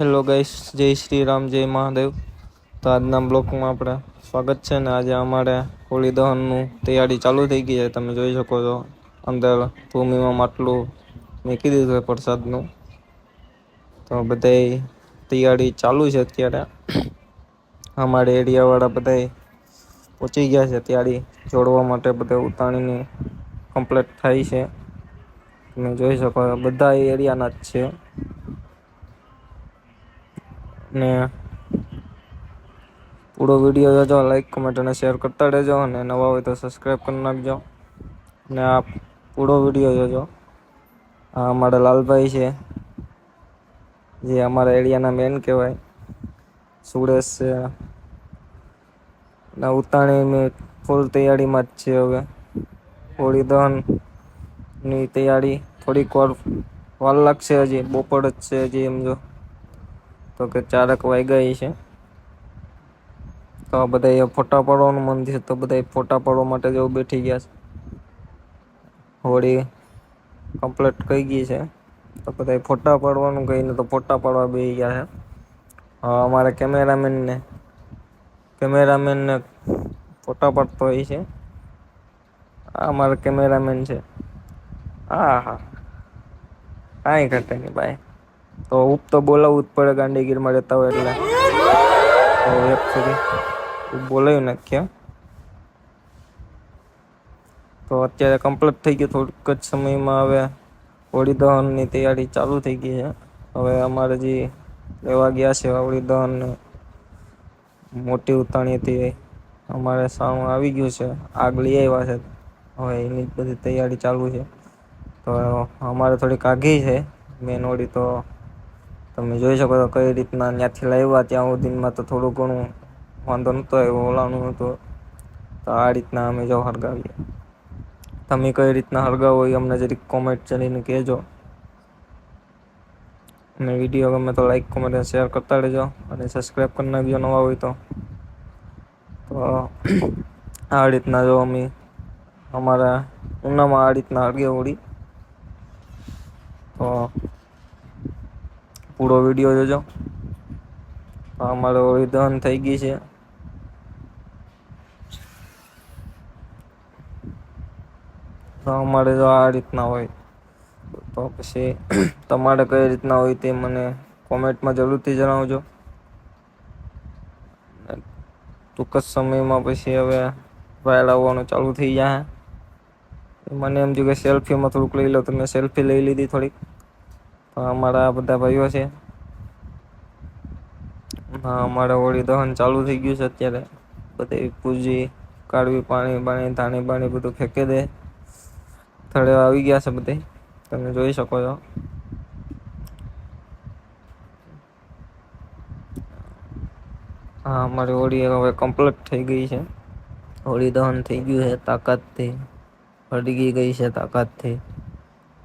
Hello guys જય શ્રી રામ, જય મહાદેવ. તો આજના બ્લોકમાં આપણે સ્વાગત છે ને આજે અમારે હોળી દહનનું તૈયારી ચાલુ થઈ ગઈ છે. તમે જોઈ શકો છો, અંદર ભૂમિમાં માટલું મૂકી દીધું છે પ્રસાદનું. તો બધાય તૈયારી ચાલુ છે અત્યારે. અમારે એરિયાવાળા બધાય પહોંચી ગયા છે તૈયારી જોડવા માટે, બધા ઉતાણીની કમ્પ્લીટ થાય છે. તમે જોઈ શકો બધા એરિયાના જ છે. ને પૂરો વીડિયો જોજો લાઈક કમેન્ટ અને શેર કરતા રહેજો અને નવા હોય તો સબસ્ક્રાઈબ કરી નાખજો. ને આ પૂરો વીડિયો જોજો. આ અમારા લાલભાઈ છે, જે અમારા એરિયાના મેન કહેવાય. સુરેશ છે. ને ઉતાણીની ફૂલ તૈયારીમાં જ છે હવે. હોળી દહનની તૈયારી, થોડીક વાર વાર લાગશે હજી, બપોર જ છે હજી એમ જો. તો કે ચારક વાગ્યા છે. તો આ બધા ફોટા પાડવાનું મન છે. તો બધા ફોટા પાડવા માટે જેવું બેઠી ગયા છે. હોળી કમ્પ્લીટ કહી ગઈ છે. તો બધા ફોટા પાડવાનું કહીને તો ફોટા પાડવા બેસી ગયા છે. અમારા કેમેરામેનને કેમેરામેનને ફોટા પાડતો હોય છે. આ અમારા કેમેરામેન છે. હા હા. કાંઈ ઘટે નહીં ભાઈ તો ઉપ તો બોલાવવું જ પડે ગાંડીગીરમાં રહેતા હોય એટલે. તો એક સુધી બોલાવી નાખ્યા તો અત્યારે કમ્પ્લીટ થઈ ગયું, થોડુંક જ સમયમાં હવે હોળી દહનની તૈયારી ચાલુ થઈ ગઈ છે. હવે અમારે જે લેવા ગયા છે હોળી દહન, મોટી ઉતાણીથી અમારે સાવ આવી ગયું છે, આગ લઈ આવ્યા છે. હવે એની બધી તૈયારી ચાલુ છે. તો અમારે થોડીક આઘી છે મેન હોળી તો તમે જોઈ શકો છો કઈ રીતના ત્યાંથી લાવ્યા ત્યાં સુધીમાં તો થોડું ઘણું વાંધો નહોતો આવ્યો, ઓલાનું હતું તો આ રીતના અમે જો હળગાવીએ. તમે કઈ રીતના હળગાવો એ અમને જરીક કોમેન્ટ કરીને કહેજો. અને વીડિયો ગમે તો લાઈક કોમેન્ટ અને શેર કરતા રહેજો અને સબસ્ક્રાઈબ કરી નાખજો નવા હોય તો. તો આ રીતના જો અમે અમારા ઉનામાં આ રીતના હળગે ઉડી તો પૂરો વીડિયો જોજો. અમારે દહન થઈ ગઈ છે. અમારે જો આ રીતના હોય. તો પછી તમારે કઈ રીતના હોય તે મને કોમેન્ટમાં જરૂરથી જણાવજો. ટૂંક જ સમયમાં પછી હવે વાયર આવવાનું ચાલુ થઈ જાય. મને એમ થયું કે સેલ્ફીમાં થોડુંક લઈ લો. તો મેં સેલ્ફી લઈ લીધી થોડીક. અમારા બધા ભાઈઓ છે. હા અમારે હોળી દહન ચાલુ થઈ ગયું છે અત્યારે. બધી પૂજી, કાઢવી, પાણી બાણી, ધાણી બાણી બધું ફેંકી દે. થળે આવી ગયા છે બધે. તમે જોઈ શકો છો. હા અમારી હોળી હવે કમ્પ્લીટ થઈ ગઈ છે. હોળી દહન થઈ ગયું છે તાકાતથી. હળગી ગઈ છે તાકાતથી.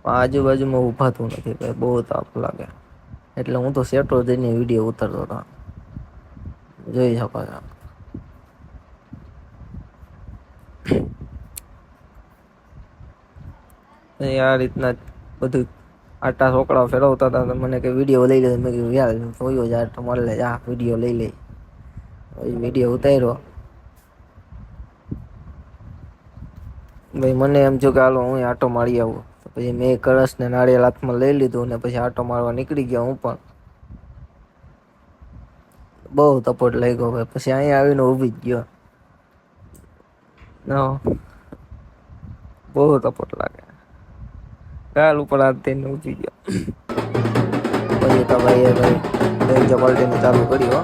આજુબાજુમાં ઊભાતું નથી, ભાઈ, બહુ તાપ લાગે. એટલે હું તો સેટો જઈને વીડિયો ઉતરતો હતો. જોઈ શકો છો. આ રીતના બધું આટા છોકરાઓ ફેરવતા હતા મને કે વીડિયો લઈ લે મેં કીધું, યાર જોયો યાર આટો મળે લે, આ વીડિયો લઈ લે. વીડિયો ઉતાર્યો. ભાઈ, મને એમ જો કે, હાલો, હું આટો મારી આવું. પછી મેં કળશ ને નાળિયેર હાથમાં લઈ લીધું ને પછી આટો મારવા નીકળી ગયો હું પણ. બહુ તપોટ લઈ ગયો ભાઈ પછી અહીંયા આવીને ઊભી જ ગયો. બહુ તપોટ લાગે. ગાલ ઉપર હાથ થઈને ઊભી ગયો. પછી તો ભાઈ ભાઈ ચાલુ કર્યો